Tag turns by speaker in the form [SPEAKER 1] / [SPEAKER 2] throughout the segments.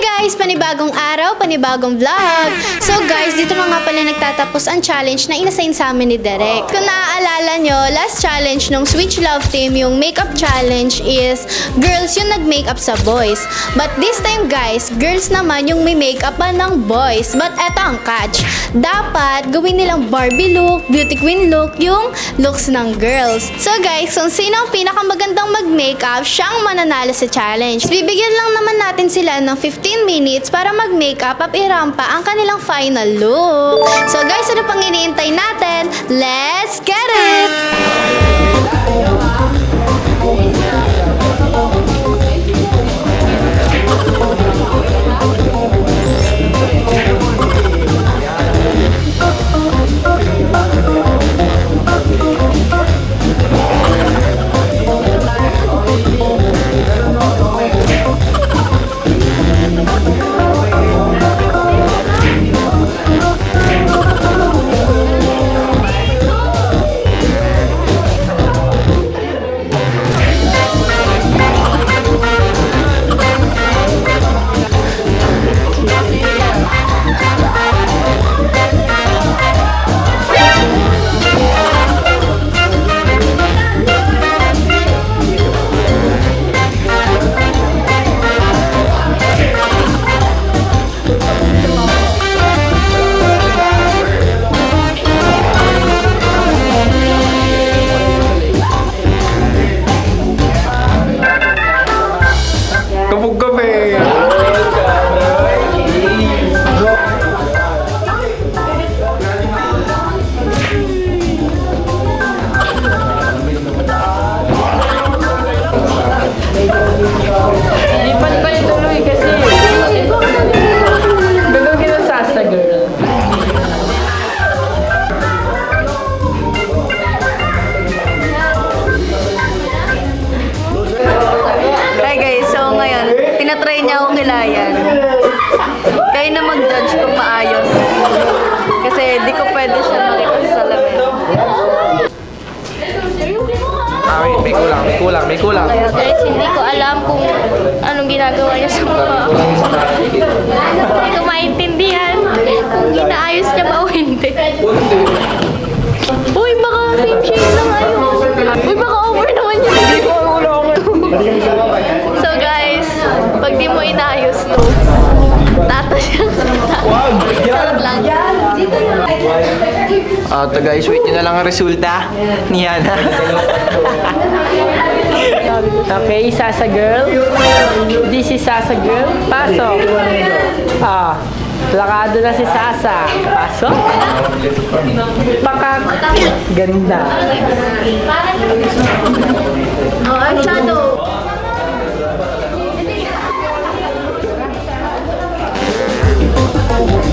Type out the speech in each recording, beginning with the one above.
[SPEAKER 1] guys! Panibagong araw, panibagong vlog! So guys, dito na nga pala nagtatapos ang challenge na inassign sa amin ni Derek. Kung naaalala nyo, last challenge nung Switch Love Team, yung makeup challenge is girls yung nag-makeup sa boys. But this time guys, girls naman yung may makeup ng boys. But eto ang catch. Dapat gawin nilang Barbie look, beauty queen look, yung looks ng girls. So guys, kung sino ang pinakamagandang mag-makeup, siyang mananalo sa challenge. Bibigyan lang naman natin sila ng 15 minutes para mag-makeup at irampa ang kanilang final look. So guys, ano pang iniintay natin? Let's get it!
[SPEAKER 2] Ah,
[SPEAKER 3] to
[SPEAKER 2] guys, wait nyo na lang ang resulta ni Hana.
[SPEAKER 4] Okay, Sasa girl. This is Sasa girl. Pasok. Ah, plakado na si Sasa. Pasok. Pakak. Ganda.
[SPEAKER 3] Oh, eyeshadow. Ano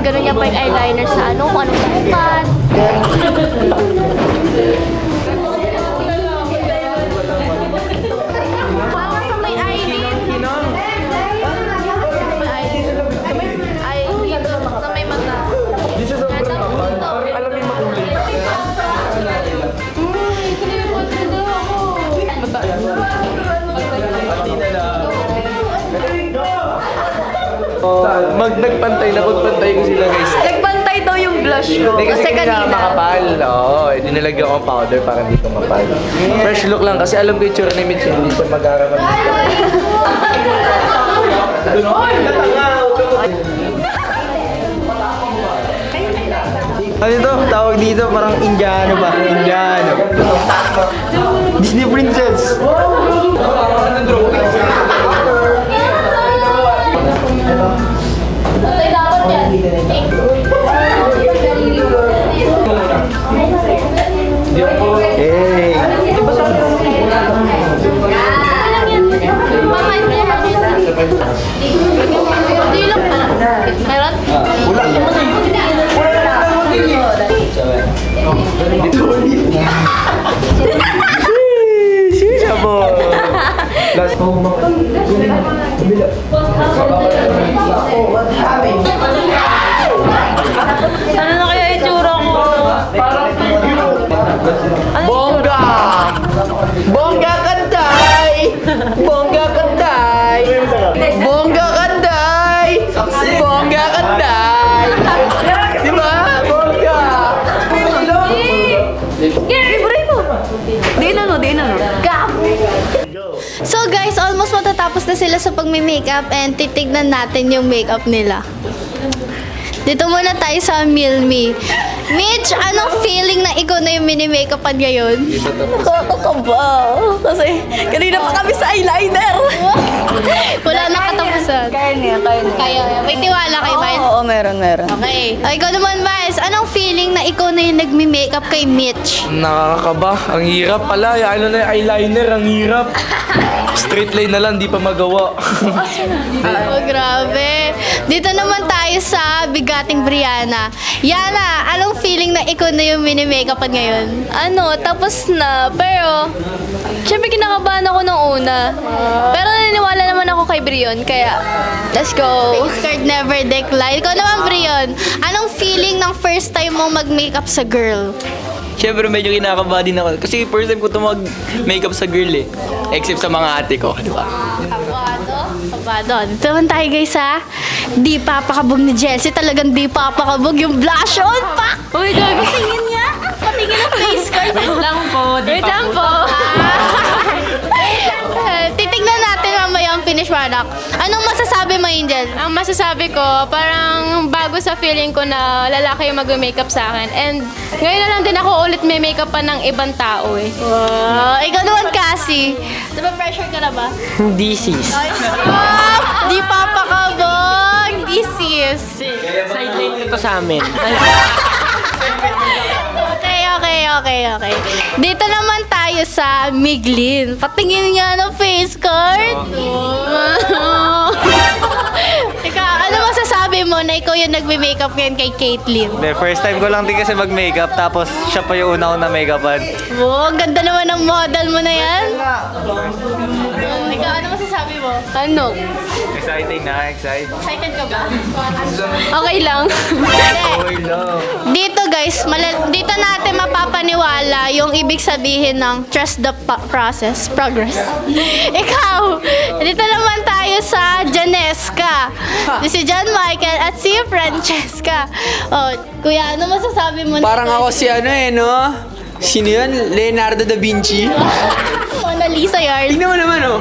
[SPEAKER 3] ginaganon-ganon niya pa yung eyeliner sa ano, kung anong sukat.
[SPEAKER 2] Nagpantay na pagpantay ko sila guys.
[SPEAKER 5] Nagbantay daw yung blush ko.
[SPEAKER 2] Hindi kasi
[SPEAKER 5] Kasi
[SPEAKER 2] kanina makapal. Oo, eh, dinalagyan ko powder para hindi ko mapal. Fresh look lang kasi alam ko yung tsura ni Mitch, hindi siya mag-aaraman. Ano ito? Tawag dito parang Indiano ba? Indiano. Disney Princess. Hey.
[SPEAKER 4] Bongga! Bongga kanday! Bongga kanday! Bongga kanday! Bongga kanday! Di ba? Bongga!
[SPEAKER 5] Libre mo. Di na no, di na no.
[SPEAKER 1] So guys, almost matatapos na sila sa pagme-makeup and titignan natin yung makeup nila. Dito muna tayo sa Milmi. Mitch, anong feeling na ikaw na yung mini-makeupan ngayon?
[SPEAKER 5] Nakakakaba. Kasi kanina pa kami sa eyeliner.
[SPEAKER 1] Wala na katapusan.
[SPEAKER 5] Kaya niya, kaya niya.
[SPEAKER 1] Kaya, may tiwala kay Miles.
[SPEAKER 5] Oo, meron, meron.
[SPEAKER 1] Okay. Ay, ikaw naman, Miles. Anong feeling na ikaw na yung nagme-makeup kay Mitch?
[SPEAKER 2] Nakakaba. Ang hirap pala. Yung Ano na yung eyeliner, ang hirap. Straight line na lang, di pa magawa.
[SPEAKER 1] Oh, grabe. Dito naman tayo sa bigating Brianna. Yana, anong feeling na ikaw na yung mini-makeupan ngayon?
[SPEAKER 3] Ano, tapos na. Pero, syempre kinakabahan ako nung una. Pero naniniwala naman ako kay Brion, kaya let's go.
[SPEAKER 1] Face card never decline. Ikaw naman, Brion. Anong feeling ng first time mong mag-makeup sa girl?
[SPEAKER 6] Siyempre medyo kinakaba din ako. Kasi first time ko ito mag-makeup sa girl eh. Except sa mga ate ko, di ba?
[SPEAKER 1] Kabado? Kabado. Dito naman tayo guys ha. Di papakabog ni Jessie. Talagang di papakabog yung blush on pa.
[SPEAKER 3] Uy, gabi, tingin
[SPEAKER 1] product. Anong masasabi mo, Angel?
[SPEAKER 3] Ang masasabi ko, parang bago sa feeling ko na lalaki yung mag-makeup sa akin. And ngayon na lang din ako ulit may makeup pa ng ibang tao eh.
[SPEAKER 1] Wow. Ikaw naman, Cassie. Diba pressure ka na ba?
[SPEAKER 4] This is.
[SPEAKER 1] Ah, di papakabog. This is.
[SPEAKER 4] Sideline ito sa amin.
[SPEAKER 1] Okay, okay. Dito naman tayo sa Miglin. Patingin nga ng face card. Teka, ano masasabi mo na ikaw yung nagme-makeup ngayon kay Caitlyn?
[SPEAKER 7] Hindi, first time ko lang din kasi mag-makeup tapos siya pa yung una ko na makeupan.
[SPEAKER 1] Oh, ang ganda naman ng model mo na yan. Ikaw, ano masasabi mo?
[SPEAKER 3] Ano?
[SPEAKER 7] Exciting na, excited.
[SPEAKER 1] Excited ka ba?
[SPEAKER 3] Okay lang.
[SPEAKER 1] Dito guys, mala- dito natin mapapaniwala yung ibig sabihin ng trust the pa- process, progress. Ikaw, dito naman tayo sa Janesca. Si John Michael at si Francesca. Oh, kuya, ano masasabi mo?
[SPEAKER 8] Parang ako si ano eh, no? Sino yun? Leonardo da Vinci.
[SPEAKER 1] Mona Lisa Yard.
[SPEAKER 8] Tingnan mo naman, oh.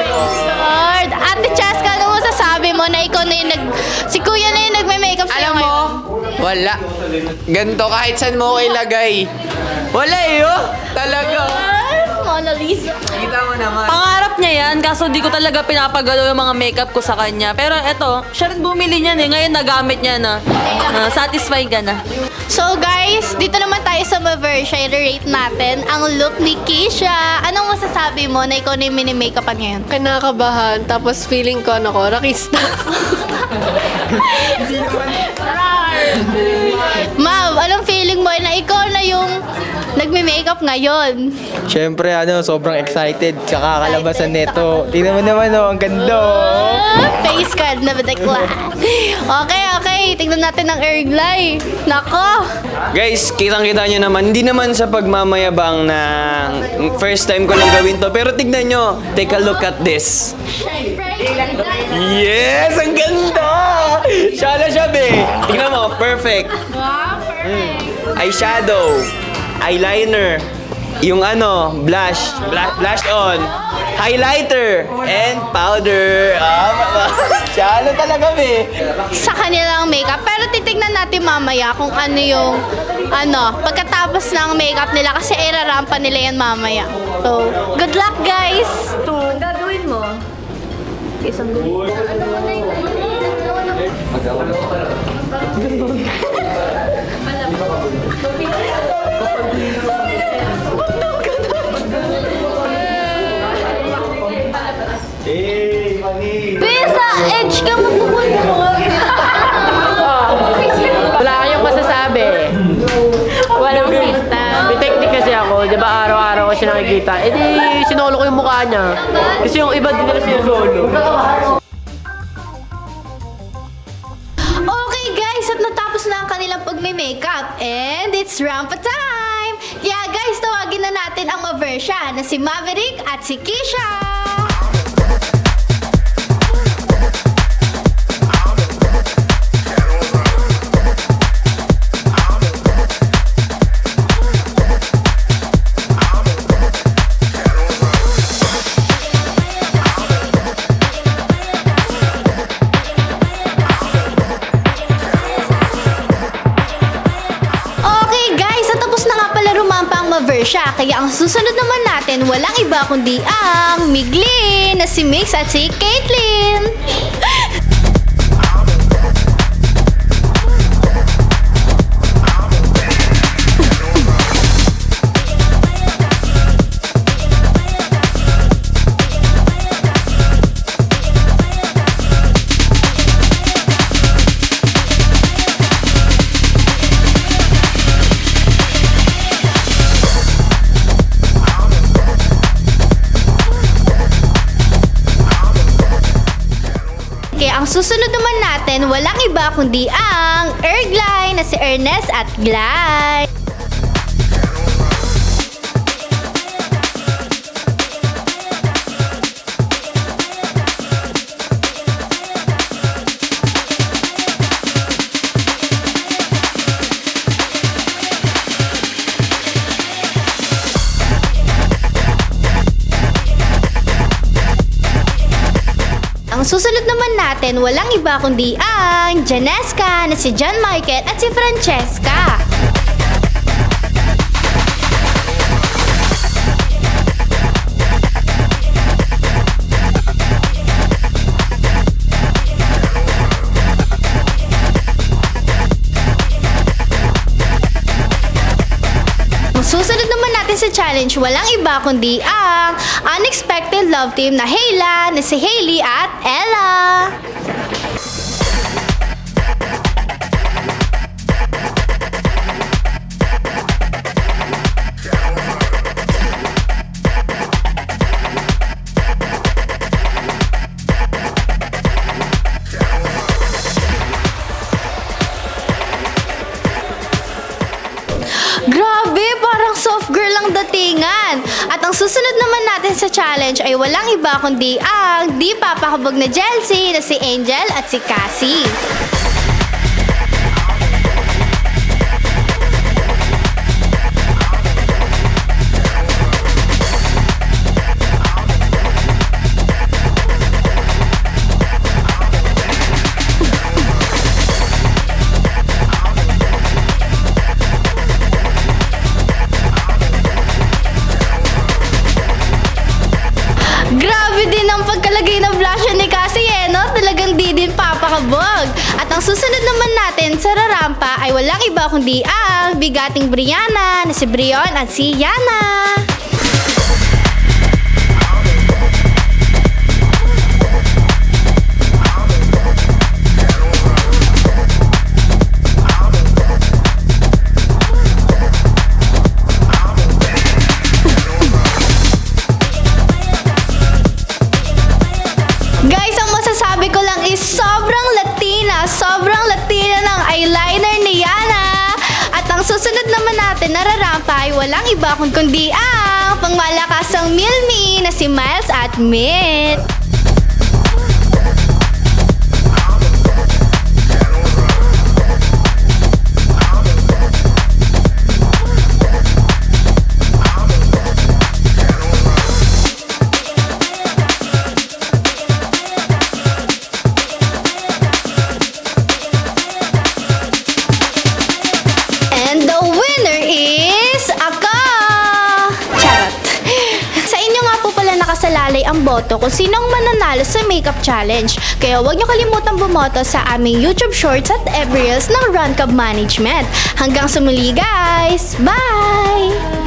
[SPEAKER 1] Lord. Ate Cheska, ano masasabi mo na ikaw na yung nag... Si kuya na yung nagme-makeup sa'yo
[SPEAKER 8] Alam mo,
[SPEAKER 1] ngayon?
[SPEAKER 8] wala. Ganto kahit saan mo ko ilagay. Wala eh, oh. Talaga.
[SPEAKER 1] Ay, Mona Lisa.
[SPEAKER 8] Kita mo naman.
[SPEAKER 5] Pangarap niya yan, kaso di ko talaga pinapagalaw yung mga makeup ko sa kanya. Pero eto, siya rin bumili niyan eh. Ngayon nagamit niya na. Ah, satisfied ka na.
[SPEAKER 1] So guys, dito naman tayo sa Maversia. I-rate natin ang look ni Keisha. Anong masasabi mo na ikaw na yung mini-makeupan ngayon?
[SPEAKER 3] Kinakabahan, tapos feeling ko ano ko, rakista.
[SPEAKER 1] Ma'am, anong feeling nagme-makeup ngayon?
[SPEAKER 7] Siyempre, ano, sobrang excited sa kakalabasan nito. Tingnan mo naman, oh, ang ganda, oh.
[SPEAKER 1] Ah, face card na badakla. Okay, okay. Tingnan natin ang Erglay. Nako.
[SPEAKER 8] Guys, kitang-kita nyo naman, hindi naman sa pagmamayabang na first time ko lang gawin to. Pero tignan nyo, take a look at this. Yes! Ang ganda! Siya na siya, be. Tingnan mo, perfect. Mm. Eyeshadow, eyeliner, yung ano, blush, blush, blush on, highlighter, and powder. Ah, na talaga, be.
[SPEAKER 1] Sa kanilang makeup. Pero titignan natin mamaya kung ano yung ano, pagkatapos ng makeup nila kasi irarampa nila yan mamaya. So, good luck guys!
[SPEAKER 5] Ang gagawin mo? Isang
[SPEAKER 3] Bisa,
[SPEAKER 4] nakikita. Eh di, sinolo ko yung mukha niya. Kasi yung iba din nila sinusolo.
[SPEAKER 1] Okay guys, at natapos na ang kanilang pagme-makeup. And it's rampa time! Kaya guys, tawagin na natin ang Maversha na si Maverick at si Kisha. Maversha. Kaya ang susunod naman natin, walang iba kundi ang Miglin na si Mix at si Caitlyn. Susunod naman natin, walang iba kundi ang Ergline na si Ernest at Glide. Susunod naman natin, walang iba kundi ang Janeska na si John Michael at si Francesca. Challenge, walang iba kundi ang unexpected love team na Hayla, na si Hailey at Ella. Susunod naman natin sa challenge ay walang iba kundi ang di papakabog na Chelsea na si Angel at si Cassie. Ang susunod naman natin sa rarampa ay walang iba kundi ang bigating Brianna na si Brion at si Yana. Susunod naman natin na ay walang iba kundi ang pangmalakasang Milmi na si Miles at Mint. Boto kung sinong mananalo sa makeup challenge. Kaya huwag niyo kalimutang bumoto sa aming YouTube Shorts at Everreels ng Run Club Management. Hanggang sa muli guys! Bye!